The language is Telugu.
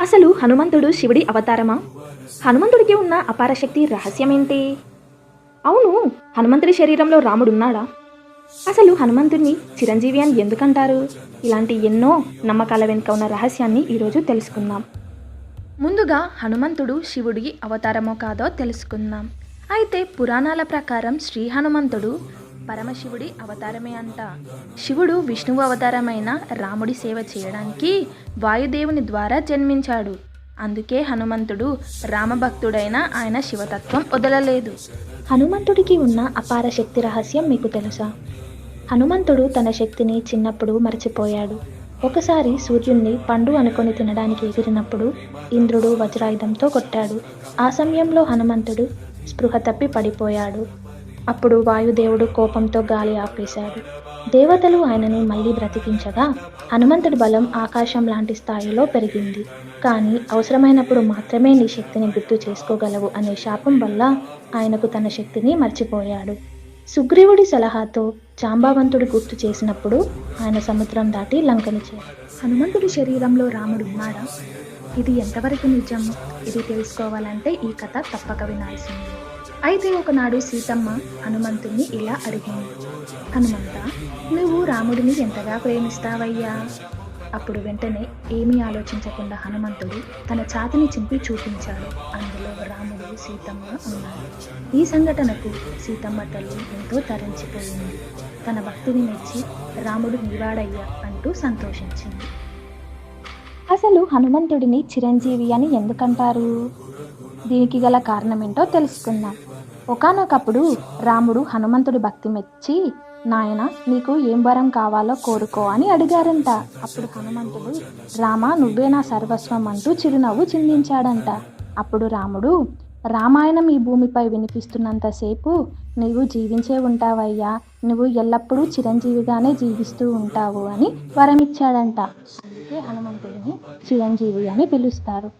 అసలు హనుమంతుడు శివుడి అవతారమా? హనుమంతుడికి ఉన్న అపార శక్తి రహస్యమేంటి? అవును హనుమంతుడి శరీరంలో రాముడున్నాడా? అసలు హనుమంతుడిని చిరంజీవి అని ఎందుకంటారు? ఇలాంటి ఎన్నో నమ్మకాల వెనుక ఉన్న రహస్యాన్ని ఈరోజు తెలుసుకుందాం. ముందుగా హనుమంతుడు శివుడి అవతారమో కాదో తెలుసుకుందాం. అయితే పురాణాల ప్రకారం శ్రీ హనుమంతుడు పరమశివుడి అవతారమే అంట. శివుడు విష్ణువు అవతారమైన రాముడి సేవ చేయడానికి వాయుదేవుని ద్వారా జన్మించాడు. అందుకే హనుమంతుడు రామభక్తుడైన ఆయన శివతత్వం వదలలేదు. హనుమంతుడికి ఉన్న అపార శక్తి రహస్యం మీకు తెలుసా? హనుమంతుడు తన శక్తిని చిన్నప్పుడు మర్చిపోయాడు. ఒకసారి సూర్యుణ్ణి పండు అనుకొని తినడానికి ఎగిరినప్పుడు ఇంద్రుడు వజ్రాయుధంతో కొట్టాడు. ఆ సమయంలో హనుమంతుడు స్పృహ తప్పి పడిపోయాడు. అప్పుడు వాయుదేవుడు కోపంతో గాలి ఆపేశాడు. దేవతలు ఆయనని మళ్ళీ బ్రతికించగా హనుమంతుడి బలం ఆకాశం లాంటి స్థాయిలో పెరిగింది. కానీ అవసరమైనప్పుడు మాత్రమే నీ శక్తిని గుర్తు చేసుకోగలవు అనే శాపం వల్ల ఆయనకు తన శక్తిని మర్చిపోయాడు. సుగ్రీవుడి సలహాతో జాంబావంతుడు గుర్తు చేసినప్పుడు ఆయన సముద్రం దాటి లంకని చేరాడు. హనుమంతుడి శరీరంలో రాముడు ఉన్నాడా? ఇది ఎంతవరకు నిజం? ఇది తెలుసుకోవాలంటే ఈ కథ తప్పక వినాల్సింది. అయితే ఒకనాడు సీతమ్మ హనుమంతుణ్ణి ఇలా అడిగింది. హనుమంత నువ్వు రాముడిని ఎంతగా ప్రేమిస్తావయ్యా అప్పుడు వెంటనే ఏమీ ఆలోచించకుండా హనుమంతుడు తన ఛాతిని చింపి చూపించాడు. అందులో రాముడు సీతమ్మ ఉన్నారు. ఈ సంఘటనకు సీతమ్మ తల్లి ఎంతో తరించిపోయింది. తన భక్తిని మెచ్చి రాముడు నీవాడయ్యా అంటూ సంతోషించింది. అసలు హనుమంతుడిని చిరంజీవి అని ఎందుకంటారు? దీనికి గల కారణమేంటో తెలుసుకుందాం. ఒకానొకప్పుడు రాముడు హనుమంతుడి భక్తి మెచ్చి నాయన నీకు ఏం వరం కావాలో కోరుకో అని అడిగారంట. అప్పుడు హనుమంతుడు రామ నువ్వే నా సర్వస్వం అంటూ చిరునవ్వు చిందించాడంట. అప్పుడు రాముడు రామాయణం ఈ భూమిపై వినిపిస్తున్నంతసేపు నీవు జీవించే ఉంటావయ్యా. నువ్వు ఎల్లప్పుడూ చిరంజీవిగానే జీవిస్తూ ఉంటావు అని వరమిచ్చాడంట. అందుకే హనుమంతుడిని చిరంజీవి అని పిలుస్తారు.